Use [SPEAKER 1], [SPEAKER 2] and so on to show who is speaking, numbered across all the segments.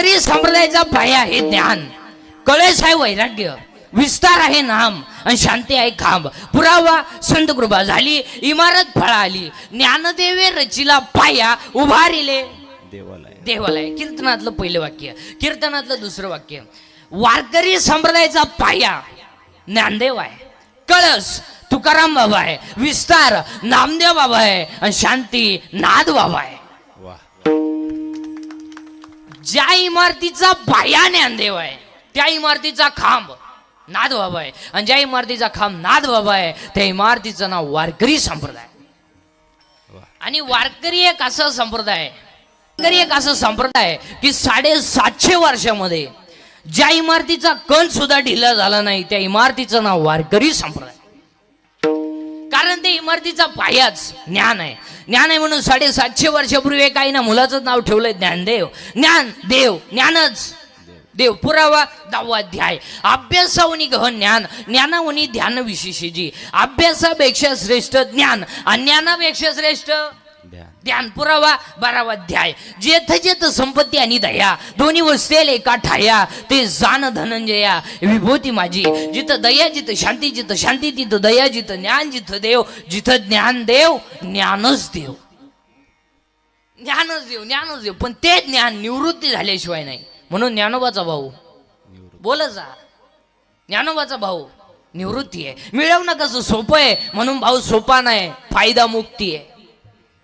[SPEAKER 1] वारकरी संप्रदायाचा पाया आहे ज्ञान. कळस आहे वैराग्य विस्तार आहे नाम आणि शांती आहे खांब पुरावा संत कृपा झाली इमारत फळा आली ज्ञानदेवे रचिला पाया उभारिले.
[SPEAKER 2] देवालय.
[SPEAKER 1] देवालय. कीर्तनातलं पहिलं वाक्य कीर्तनातलं दुसरं वाक्य. वारकरी संप्रदायाचा पाया ज्ञानदेव आहे. कळस तुकाराम बाबा आहे. विस्तार नामदेव बाबा आहे. आणि शांती नाद बाबा आहे. ज्या इमारतीचा पाया ज्ञानदेव आहे त्या इमारतीचा खांब नाद बाबा आहे. आणि ज्या इमारतीचा खांब नाद बाबा आहे त्या इमारतीचं नाव वारकरी संप्रदाय आणि वारकरी एक असं संप्रदाय वारकरी एक असं संप्रदाय की साडेसातशे वर्षामध्ये ज्या इमारतीचा कण सुद्धा ढिला झाला नाही त्या इमारतीचं नाव वारकरी संप्रदाय कारण ते इमारतीचा पायाच ज्ञान आहे. ज्ञान आहे म्हणून साडेसातशे वर्षापूर्वी काही ना मुलाचं नाव ठेवलंय ज्ञानदेव. ज्ञान देव ज्ञानच. देव पुरावा दहावा अध्याय. अभ्यासावनी गहन ज्ञान ज्ञानावनी ध्यान विशेषजी अभ्यासापेक्षा श्रेष्ठ ज्ञान आणि ज्ञानापेक्षा श्रेष्ठ
[SPEAKER 2] ध्यान.
[SPEAKER 1] पुरावा बारावा अध्याय. जेथ जेथ संपत्ती आणि दया दोन्ही वसतेल एका ठाया ते जाण धनंजया. विभूती माझी जिथं दया जिथं शांती जिथं शांती तिथं दया जिथं ज्ञान जिथं देव जिथं ज्ञान देव ज्ञानच देव. ज्ञानच देव ज्ञानच देव. पण ते ज्ञान निवृत्ती झाल्याशिवाय नाही. म्हणून ज्ञानोबाचा भाऊ. बोल जा. ज्ञानोबाचा भाऊ निवृत्ती आहे. मिळवणं कसं सोपं आहे? म्हणून भाऊ सोपा नाही फायदा मुक्ती आहे.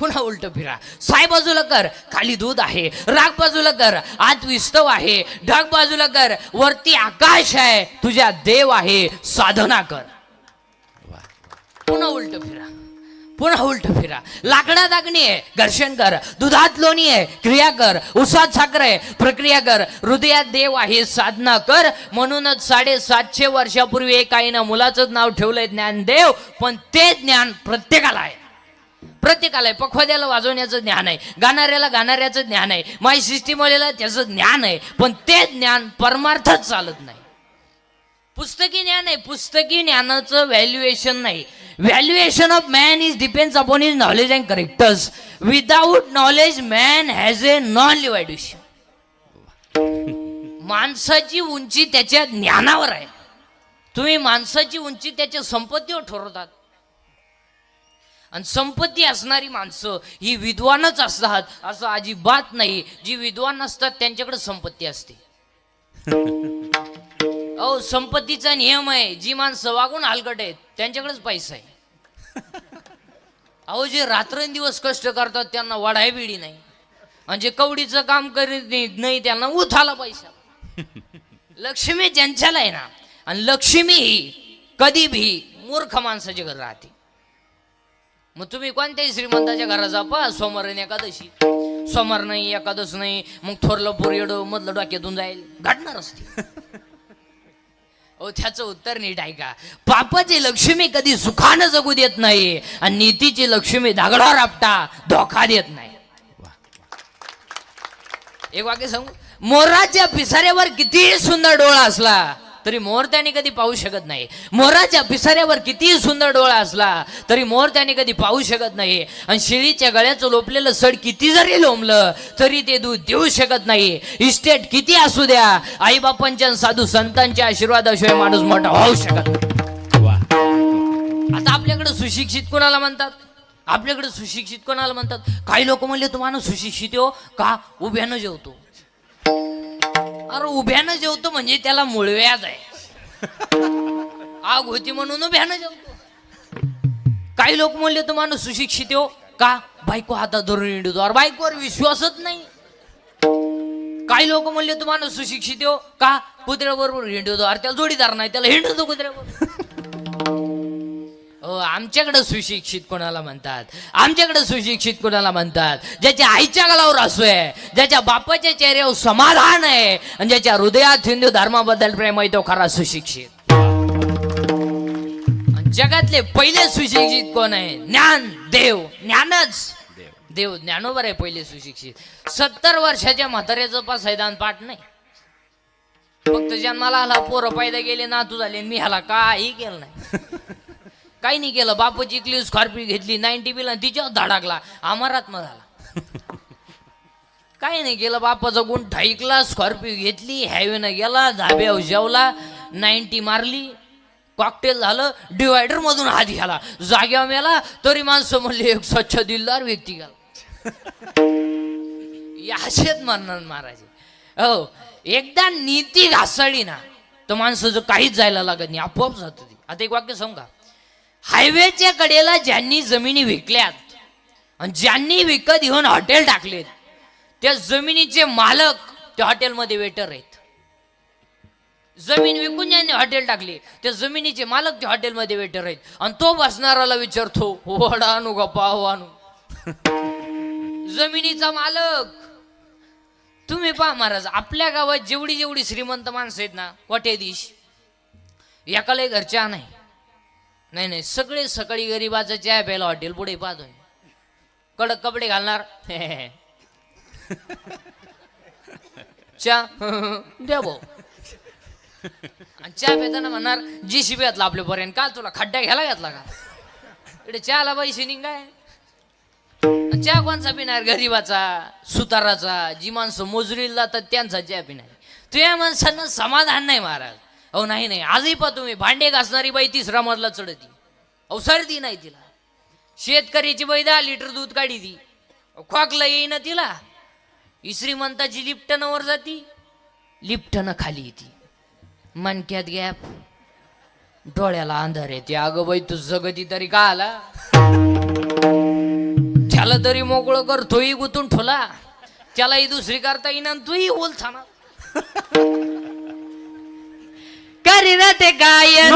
[SPEAKER 1] पुन्हा उलट फिरा. साय बाजूला कर खाली दूध आहे राग बाजूला कर आत विस्तव आहे ढग बाजूला कर वरती आकाश आहे तुझ्या देव आहे साधना कर. पुन्हा उलट फिरा. पुन्हा उलट फिरा. लाकडात अग्नी आहे घर्षण कर. दुधात लोणी आहे क्रिया कर. उसात साखर आहे प्रक्रिया कर. हृदयात देव आहे साधना कर. म्हणूनच साडेसातशे वर्षापूर्वी एका आईनं मुलाचं नाव ठेवलंय ज्ञानदेव पण ते ज्ञान प्रत्येकाला आहे. प्रत्येकाला आहे पखवाद्याला वाजवण्याचं ज्ञान आहे गाणाऱ्याला गाणाऱ्याचं ज्ञान आहे माय सिस्टीमवाल्याला त्याचं ज्ञान आहे पण ते ज्ञान परमार्थच चालत नाही. पुस्तकी ज्ञान आहे पुस्तकी ज्ञानाचं व्हॅल्युएशन नाही. Valuation of man is depends upon is knowledge and characters without knowledge man has a non evaluation माणसाची उंची त्याच्या ज्ञानावर आहे. तुम्ही माणसाची उंची त्याच्या संपत्तीवर ठरवतात. आणि संपत्ती असणारी माणसं ही विद्वानच असतात असं अजिबात नाही. जी विद्वान असतात त्यांच्याकडे संपत्ती असते. अहो संपत्तीचा नियम आहे जी माणसं वागून हलकट आहेत त्यांच्याकडेच पैसा आहे. अहो जे रात्रंदिवस कष्ट करतात त्यांना वडाय बिडी नाही. आणि जे कवडीचं काम करीत नाही- नाही त्यांना उथाला पैसा. लक्ष्मी ज्यांच्याला आहे ना आणि लक्ष्मी ही कधी भी मूर्ख माणसाच्या घर राहते. मग तुम्ही कोणत्याही श्रीमंताच्या घरात जा पा सोमवार एकादशी. सोमवार नाही एकादश नाही मग थोरलं पोरयड मधलं डोक्यातून जाईल. घडणार असते. ओ त्याचं उत्तर नीट ऐका. पापाची लक्ष्मी कधी सुखानं जगू देत नाही आणि नीतीची लक्ष्मी दागडावर आपटा धोका देत नाही. एक वाक्य सांगू? मोराच्या पिसाऱ्यावर कितीही सुंदर डोळा असला. तरी मोर त्याने कधी पाहू शकत नाही. मोराच्या पिसाऱ्यावर कितीही सुंदर डोळा असला तरी मोर त्याने कधी पाहू शकत नाही. आणि शेळीच्या गळ्याचं लोपलेलं सड किती जरी लोंबलं तरी ते दूध देऊ शकत नाही. इस्टेट किती असू द्या आईबापांच्या आणि साधू संतांच्या आशीर्वादाशिवाय माणूस मोठा होऊ शकत आता आपल्याकडे सुशिक्षित कोणाला म्हणतात? आपल्याकडे सुशिक्षित कोणाला म्हणतात? काही लोक म्हणले तुम्हाला सुशिक्षित हो. का? उभ्यानं जेवतो. अरे उभ्यानं जेवतो म्हणजे त्याला मुळव्याज आहे. आग होती म्हणून उभ्यानं जेवतो. काही लोक म्हणले माणूस सुशिक्षित हो. का? बायको हातात धरून इंडतो अरे बायकोवर विश्वासच नाही. काही लोक म्हणले माणूस सुशिक्षित हो. का? कुत्र्याबरोबर हिंडतो. अरे त्याला जोडीदार नाही त्याला हिंडतो कुत्र्याबरोबर. हो आमच्याकडे सुशिक्षित कोणाला म्हणतात? आमच्याकडे सुशिक्षित कोणाला म्हणतात? ज्याच्या आईच्या गलावर असू आहे ज्याच्या बापाच्या चेहऱ्यावर समाधान आहे आणि ज्याच्या हृदयात हिंदू धर्माबद्दल प्रेम आहे तो खरा सुशिक्षित. जगातले पहिले सुशिक्षित कोण आहे? ज्ञान देव. ज्ञानच.
[SPEAKER 2] देव.
[SPEAKER 1] देव ज्ञानोबर आहे पहिले सुशिक्षित. सत्तर वर्षाच्या म्हाताऱ्याचं पास हैदान पाठ नाही. फक्त जन्माला आला पोरं पैदा गेले नातू झाले मी ह्याला काही केलं नाही. काही नाही केलं बापूची जिंकली स्कॉर्पिओ घेतली नाईन्टी बिल तिच्यावर धडाकला अमरात्मा झाला. काही नाही केलं बापाचा गुण ऐकला स्कॉर्पिओ घेतली हायवेनं गेला धाब्यावर जेवला नाईन्टी मारली कॉकटेल झालं डिवायडर मधून हात घ्याला. जाग्यावर मेला तरी माणसं म्हणली एक स्वच्छ दिलदार व्यक्ती गेला या म्हणणार महाराज हो एकदा नीती घासळली ना तर माणसाचं काहीच जायला लागत नाही आपोआप जात ती आता एक वाक्य सांगा हायवेच्या कडेला ज्यांनी जमिनी विकल्यात आणि ज्यांनी विकत घेऊन हॉटेल टाकलेत त्या जमिनीचे मालक त्या हॉटेलमध्ये वेटर आहेत. जमीन विकून ज्यांनी हॉटेल टाकली त्या जमिनीचे मालक त्या हॉटेलमध्ये वेटर आहेत. आणि तो बसणाराला विचारतो वडा आणू का पाव आणू? जमिनीचा मालक तुम्ही पहा महाराज आपल्या गावात जेवढी जेवढी श्रीमंत माणसं आहेत ना वटेदिश एकालाही घरच्या नाही नाही नाही सगळे सकाळी गरीबाचं चहा प्यायला हॉटेल पुढे पाहतो कडक कपडे घालणार. चहा द्या भाऊ. आणि चहा पिताना म्हणणार जी शिबी घातला आपल्यापर्यंत. का तुला खड्डा घ्यायला घातला का? इकडे चहाला पैसे निघाय चहा कोणचा पिणार? गरीबाचा सुताराचा. जी माणसं मोजरीला तर त्यांचा चहा पिणार. तू या माणसांना समाधान नाही महाराज. अहो नाही नाही. आजही पहा तुम्ही. भांडे घासणारी बाई तिसरा मजला चढती. अहो सर्दी नाही तिला. शेतकऱ्याची बाई दहा लिटर दूध काढी ती. खोकला येईना तिला. श्रीमंताची लिफ्टनं वर जाती. लिफ्टनं खाली येते. मनक्यात गॅप. डोळ्याला अंधार येते. अगं बाई तू जगती तरी का आला? त्याला तरी मोकळं कर तोही गुतून ठोला त्यालाही दुसरी करता येईना आणि तूही बोल थांबा
[SPEAKER 3] ಹರಿರತೆ
[SPEAKER 1] ಗಾಯನ.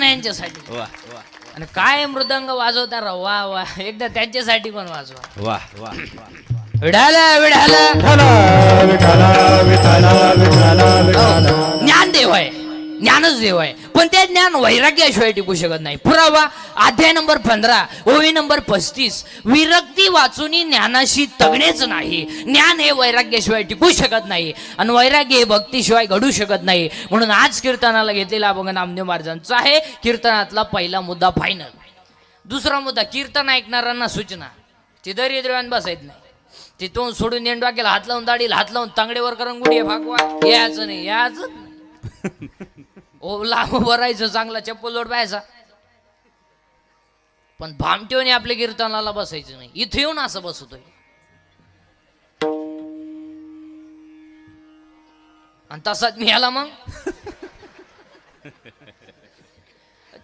[SPEAKER 1] ना यांच्यासाठी.
[SPEAKER 2] वा वा.
[SPEAKER 1] आणि काय मृदंग वाजवता राव वा वा. एकदा त्यांच्यासाठी पण वाजवा.
[SPEAKER 2] वा वा वा.
[SPEAKER 1] विढाला विढाला
[SPEAKER 3] विठाला विठाला विठाला विठाला विठाला.
[SPEAKER 1] ज्ञान देव आहे. ज्ञानच देव आहे. पण ते ज्ञान वैराग्याशिवाय टिकू शकत नाही. पुरावा अध्याय नंबर पंधरा ओवी नंबर पस्तीस. विरक्ती वाचून ज्ञानाशी तगणेच नाही. ज्ञान हे वैराग्याशिवाय टिकू शकत नाही. आणि वैराग्य हे भक्तीशिवाय घडू शकत नाही. म्हणून आज कीर्तनाला घेतलेला अभंग नामदेव महाराजांचा आहे. कीर्तनातला पहिला मुद्दा फायनल दुसरा मुद्दा कीर्तन ऐकणाऱ्यांना सूचना. ते दरिद्रव्यान बसायत नाही. ते तोंड सोडून नेंडवा केला हात लावून दाढीला हात लावून तांगडेवर करून गुढी भागवा. याचं नाही याच नाही. ओ लांब भरायचं चांगला चप्पल लोट पाहायचा पण भामटेवने आपल्या कीर्तनाला बसायचं नाही. इथं येऊन असं बसतोय. आणि तसाच मी आला मग.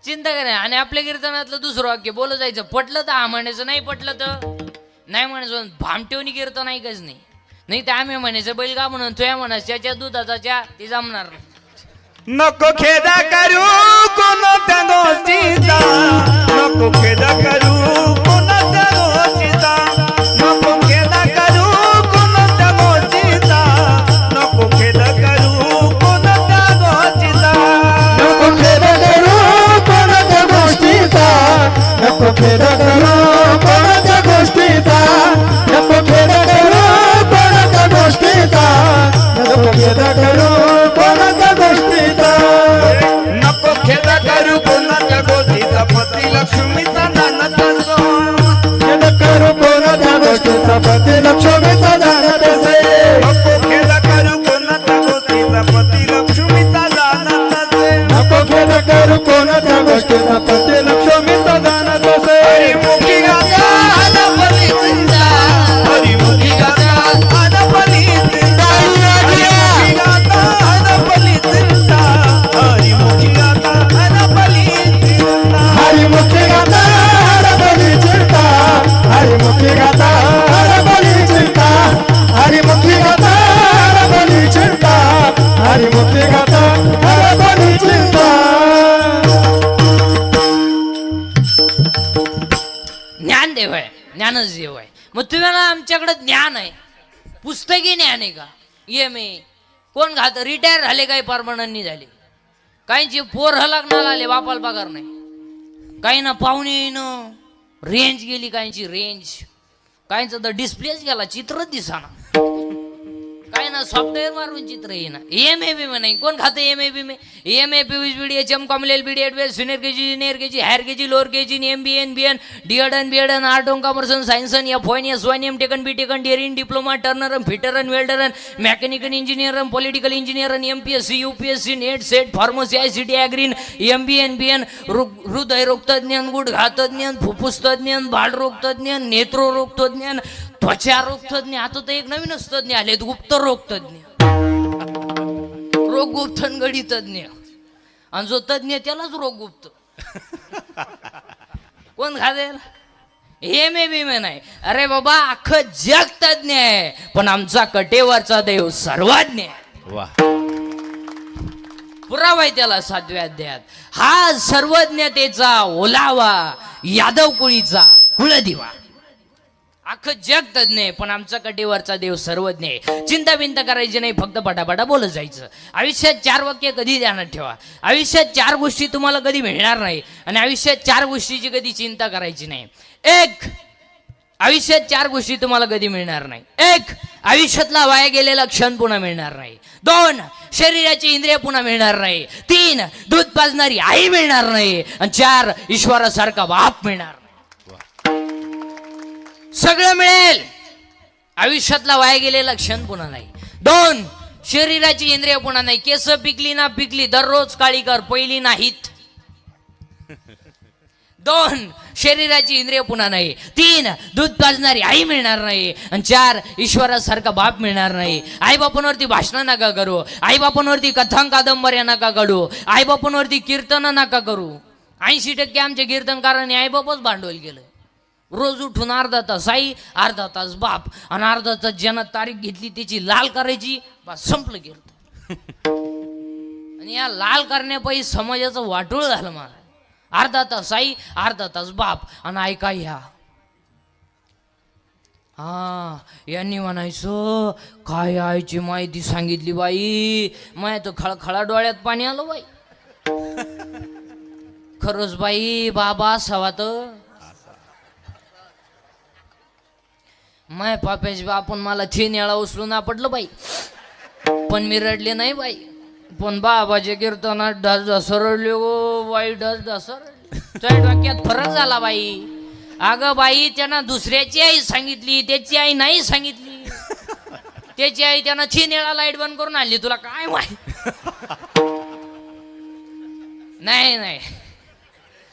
[SPEAKER 1] चिंता काय नाही? आणि आपल्या कीर्तनातलं दुसरं वाक्य बोलत जायचं. पटलं तर हा म्हणायचं नाही पटलं तर? नाही म्हणायचं भामटेवनी कीर्तन ऐकायच नाही. नाही तर आम्ही म्हणायचं बैल का म्हणून तुया म्हणायचं त्याच्या दुधाचा च्या ते जमणार नाही.
[SPEAKER 3] नको खेदा करू कोणत्या गोष्टीचा नको खेदा करू कोणत्या गोष्टीचा
[SPEAKER 1] का? एम ए कोण घात रिटायर झाले काही परमनंटनी झाले. काहींचे पोर लग्नाला आले बापाला पगार नाही. काही ना पाहुणे येणं. रेंज गेली काहींची रेंज काहींचा तर डिस्प्लेच गेला चित्रच दिसाना. काय ना सॉफ्टवेअर मारून चित्र येईना एम ए बी नाही कोण खातं M A B may? M A P B D H M com L B D Ed senior K G junior K G higher K G lower K G M B N B N D Ed N B Ed N art on कॉमर्सन N F one S one M taken B टेकन dairying diploma turner fitter अन welder अन mechanical engineer अन political engineer an M P S C U P S C NET SET pharmacy I C T ॲग्रीन M B N B N हृदय रोगतज्ञ फुफ्फुसतज्ञ बाळरोगतज्ञ त्वचा रोगतज्ञ आता तर एक नवीनच तज्ञ आलेत गुप्त रोग गुप्त आणि गडी तज्ञ आणि जो तज्ञ त्यालाच रोग गुप्त कोण खादेल हे मे बी मे नाही. अरे बाबा अख्खं जग तज्ञ आहे पण आमचा कटेवरचा देव सर्वज्ञ आहे.
[SPEAKER 2] वा.
[SPEAKER 1] पुरावा आहे त्याला सातव्या अध्यायात. हा सर्वज्ञतेचा ओलावा यादव कुळीचा कुळदिवा. अख्खं जग तज्ञ आहे पण आमचा कटेवरचा देव सर्वज्ञ आहे. चिंता बिंता करायची नाही फक्त पटापटा बोलत जायचं. आयुष्यात चार वाक्य कधी ध्यानात ठेवा? आयुष्यात चार गोष्टी तुम्हाला कधी मिळणार नाही आणि आयुष्यात चार गोष्टीची कधी चिंता करायची नाही. एक आयुष्यात चार गोष्टी तुम्हाला कधी मिळणार नाही. एक आयुष्यातला वाया गेलेला क्षण पुन्हा मिळणार नाही. दोन शरीराची इंद्रिय पुन्हा मिळणार नाही. तीन दूध पाजणारी आई मिळणार नाही. आणि चार ईश्वरासारखा बाप मिळणार नाही. सगळं मिळेल. आयुष्यातला वाया गेलेला क्षण पुन्हा नाही. दोन शरीराची इंद्रिय पुन्हा नाही. केस पिकली ना पिकली दररोज काळी कर पहिली नाहीत. दोन शरीराची इंद्रिय पुन्हा नाही. तीन दूध पाजणारी आई मिळणार नाही. आणि चार ईश्वरासारखा बाप मिळणार नाही. आई बापांवरती भाषणं नका करू. आई बापांवरती कादंबऱ्या नका काढू आई बापांवरती कीर्तन नका करू. ऐंशी टक्के आमच्या कीर्तनकारांनी आई बापच भांडवल केलं. रोज उठून अर्धा तास आई अर्धा तास बाप. आणि अर्धा तास ज्यानं तारीख घेतली त्याची लाल करायची बा संपलं गेलं. आणि या लाल करण्यापायी समाजाचं वाटोळ झालं मला अर्धा तास आई अर्धा तास बाप. आणि ऐका ह्या हा यांनी म्हणायचं काय आईची माहिती सांगितली बाई? माया तर खळखळा डोळ्यात पाणी आलं बाई. खरंच बाई बाबा असावा तर माय पाप्याची बापून मला थीन याळा उचलून आपटलं बाई. पण मी रडले नाही बाई. पण बाबाचे कीर्तनात ढस ढस रडले गो बाई ढस ढस रडले तुझ्या डोक्यात फरक झाला बाई. अगं बाई त्यांना दुसऱ्याची आई सांगितली त्याची आई नाही सांगितली. त्याची आई त्यांना थीन येळा लाइट बंद करून आणली तुला काय माहिती? नाही नाही.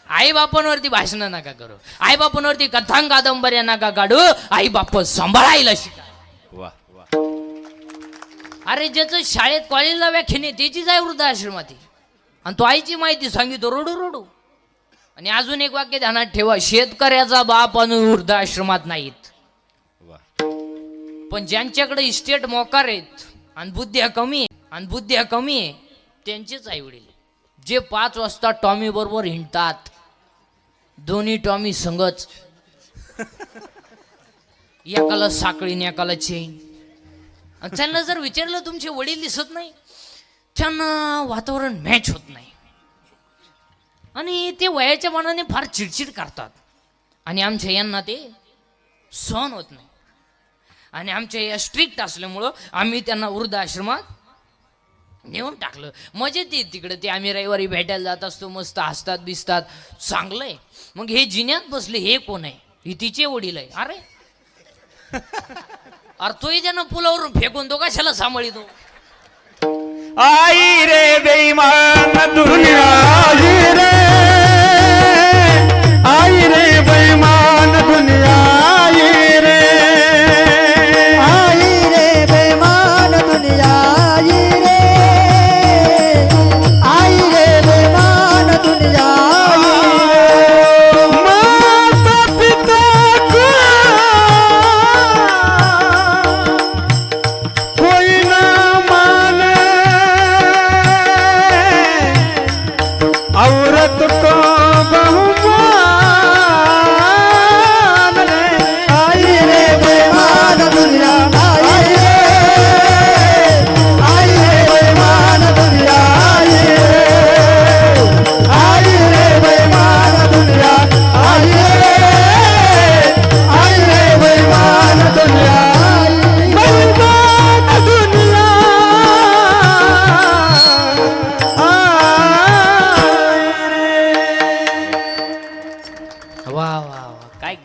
[SPEAKER 1] आई बापांवरती भाषणं नका करू. आई बापांवरती कथांग कादंबऱ्या नका काढू. आई बाप सांभाळायला शिका.
[SPEAKER 2] वा
[SPEAKER 1] अरे ज्याचं शाळेत कॉलेजला व्याख्याने त्याचीच आहे वृद्धाश्रमात आहे. आणि तो आईची माहिती सांगितो रडू रडू. आणि अजून एक वाक्य ध्यानात ठेवा शेतकऱ्याचा बाप आणि वृद्धाश्रमात नाहीत. पण ज्यांच्याकडे इस्टेट मोकार आहेत आणि बुद्ध्या कमी आहे आणि बुद्ध्या कमी आहे त्यांचेच आई वडील जे पाच वाजता टॉमी बरोबर हिंडतात दोन्ही टॉमी संगच. एकाला साखळी एकाला चेन. त्यांना जर विचारलं तुमचे वडील दिसत नाही? त्यांना वातावरण मॅच होत नाही. आणि ते वयाच्या मनाने फार चिडचिड करतात. आणि आमच्या यांना ते सहन होत नाही. आणि आमच्या या स्ट्रिक्ट असल्यामुळं आम्ही त्यांना वृद्ध आश्रमात नेऊन टाकलं. मजेत येत तिकडे. ते आम्ही रविवारी भेटायला जात असतो मस्त हसतात बिसतात चांगलं आहे. मग हे जिन्यात बसले हे कोण आहे? ही तिचे वडील आहे. अरे. अरे तोही त्यांना पुलावरून फेकून तो कशाला सांभाळितो?
[SPEAKER 3] आई रे बेईमान दुनिया आई रे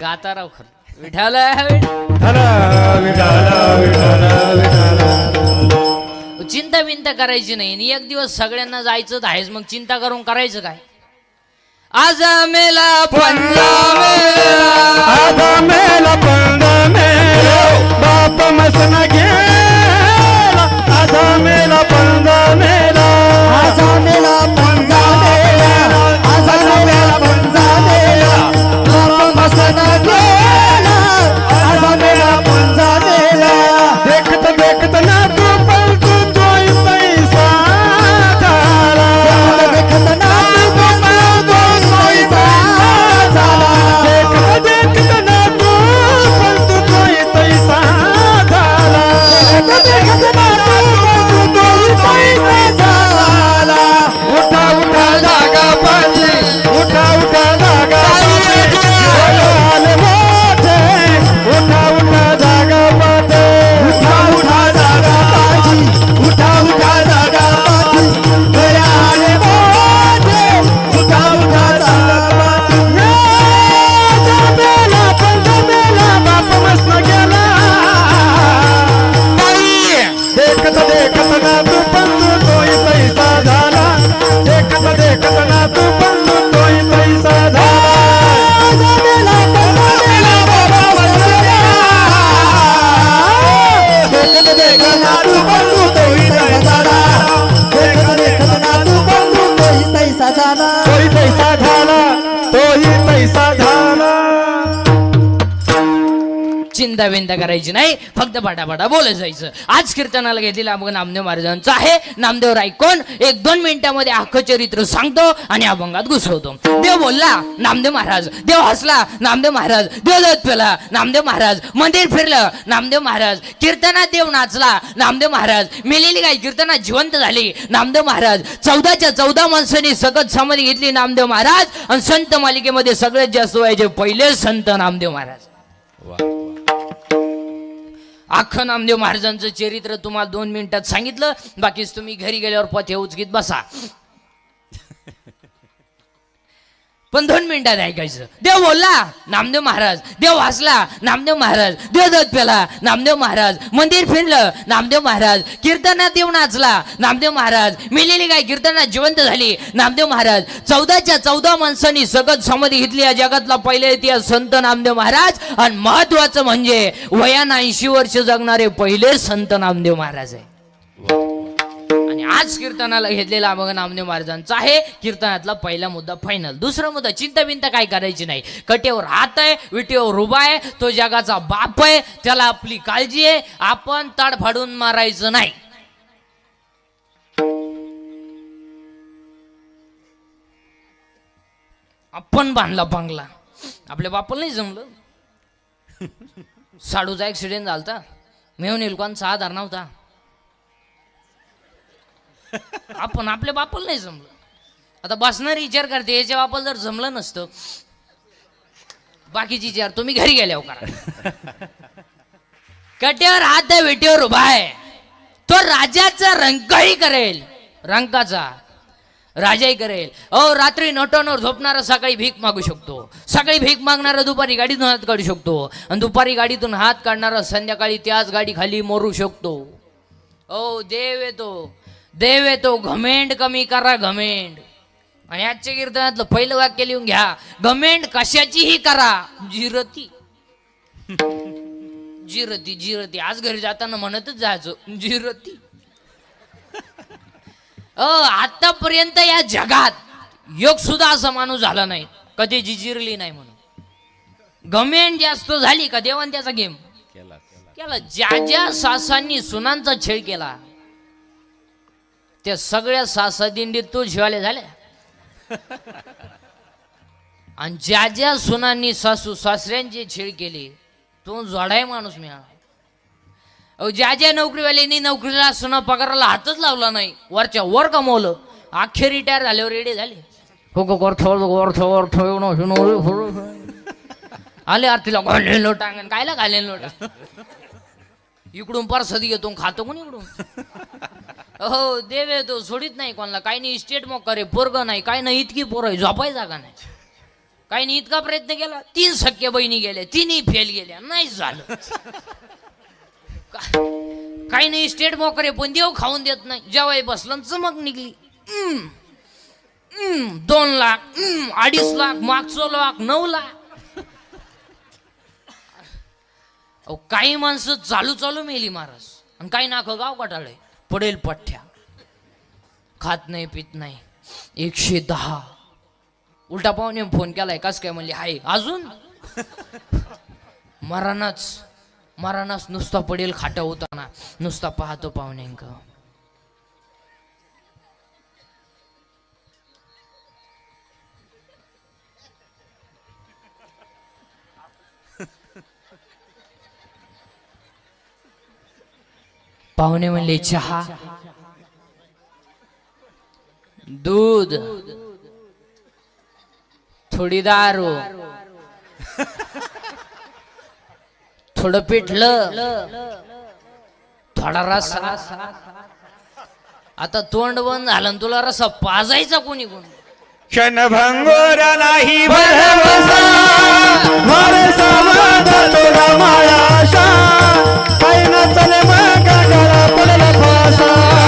[SPEAKER 1] विठाल
[SPEAKER 3] विठ्ठल विठ्ठल. विठ्ठल विठ्ठल
[SPEAKER 1] चिंता बिंता करायची नाही. आणि एक दिवस सगळ्यांना जायचं आहेच. मग चिंता करून करायचं काय? आज मेला पंजा मेला.
[SPEAKER 3] आधा मेला पंड मेला. बाप मसन गेला आधा मेला पंड मेला.
[SPEAKER 4] आजा पंजा मेला
[SPEAKER 1] चिंता करायची नाही. फक्त पटापटा बोलत जायचं. आज कीर्तनाला घेतलेला अभंग नामदेव महाराजांचा आहे. नामदेव रायकोण एक दोन मिनिटांमध्ये अख्खं चरित्र सांगतो आणि अभंगात घुसवतो. देव बोलला नामदेव महाराज. देव हसला नामदेव महाराज. देव पेला नामदेव महाराज. मंदिर फिरलं नामदेव महाराज. कीर्तनात देव नाचला नामदेव महाराज. मेलेली गाय कीर्तनात जिवंत झाली नामदेव महाराज. चौदाच्या चौदा माणसांनी सगळं समाधी घेतली नामदेव महाराज. आणि संत मालिकेमध्ये सगळ्यात जास्त व्हायचे पहिले संत नामदेव महाराज. अख्खं नामदेव महाराजांचं चरित्र तुम्हाला दोन मिनिटात सांगितलं. बाकीच तुम्ही घरी गेल्यावर पथे उचकीत बसा. पण दोन मिनिटात ऐकायचं. देव बोलला नामदेव महाराज देव हसला नामदेव महाराज देव दत पेला नामदेव महाराज मंदिर फिरलं नामदेव महाराज कीर्तनात देव नाचला नामदेव महाराज मिलेली गाय कीर्तनात जिवंत झाली. नामदेव महाराज चौदाच्या चौदा माणसांनी सगत समाधी घेतली या जगातला पहिले इतिहास संत नामदेव महाराज. आणि महत्वाचं म्हणजे वयाना ऐंशी वर्ष जगणारे पहिले संत नामदेव महाराज आहे. आज कीर्तनाला घेतलेला अभंग नामदेव महाराजांचा आहे. कीर्तनातला पहिला मुद्दा फायनल दुसरा मुद्दा चिंता बिंता काय करायची नाही. कटेवर हात आहे विटेवर उभा आहे तो जगाचा बाप आहे त्याला आपली काळजी आहे. आपण ताड फाडून मारायचं नाही. आपण बांधला बांगला. आपल्या बापाला नाही जमलं. साडूचा ऍक्सिडेंट झालता. मेहून इलकांचा आधार नव्हता आपण आपल्या बापाला नाही जमलं. आता बसणारी विचार करते याच्या बापाला जर जमलं नसतं बाकीची विचार तुम्ही घरी गेल्यावर हो करा. कट्यावर हात आहे वेटीवर उभा आहे. तो राजाचा रंगही करेल रंकाचा राजाही करेल. अहो रात्री नटोनवर झोपणारा सकाळी भीक मागू शकतो. सकाळी भीक मागणारा दुपारी गाडीतून हात काढू शकतो. आणि दुपारी गाडीतून हात काढणारा संध्याकाळी त्याच गाडी खाली मोरू शकतो. ओ देव येतो. देव येतो घमेंड कमी करा घमेंड. आणि आजच्या कीर्तनातलं पहिलं वाक्य लिहून घ्या. घमेंड कशाचीही करा. जिरती. जिरती जिरती. आज घरी जाताना म्हणतच जायचो. जिरती. अ आतापर्यंत या जगात योग सुद्धा असा माणूस झाला नाही. कधी जिजिरली नाही म्हणून. घमेंड जास्त झाली का देवान त्याचा गेम?
[SPEAKER 2] केला केला.
[SPEAKER 1] ज्या ज्या सासांनी सुनांचा छेड केला त्या सगळ्या सासा दिंडीत तो शिवाले झाल्या आणि ज्या ज्या सुनांनी सासू सासऱ्यांचे छेड केले तो जोडाय माणूस मिळाला अहो ज्या ज्या नोकरीवाल्यांनी नोकरीला सुना पगाराला हातच लावला नाही वरच्या वर कमवलं अखेर रिटायर झाल्यावर रेडे झाले. आले आरतीला घालेन लोटा अंगण कायला घालेन लोटा? इकडून परसद घेतो खातो कोण इकडून? हो देवे तो सोडित नाही कोणाला. काही नाही इस्टेट मग करे पोरग नाही. काही नाही इतकी पोर आहे झोपाय जागा नाही? काही नाही इतका प्रयत्न केला तीन सख्या बहिणी गेल्या तिन्ही फेल गेल्या. नाही झालं. का- काही नाही स्टेट मोकरे पण देव खाऊन देत नाही. जेव्हा बसलं चमक निघली. हम्म. हम्म. दोन लाख. हम्म. अडीच लाख. मागचो लाख. नऊ लाख. अहो काही माणसं चालू चालू मेली महाराज. आणि काही नाक गाव कटाळे पडेल पठ्ठ्या. खात नाही पित नाही. एकशे दहा. उलटा पाहुणे फोन केलाय कस काय म्हणले हाय अजून? मरानाच मरानाच नुसता पडेल खाटा होताना नुसता पाहतो पाहुण्यांक. पाहुणे म्हणले चहा. दूध. थोडी दारू थोडं पिठल. थोडा रस. आता तोंड बंद झालं तुला रस पाजायचा कोणी कोण?
[SPEAKER 3] क्षणभंगोर नाही तुला माया আশা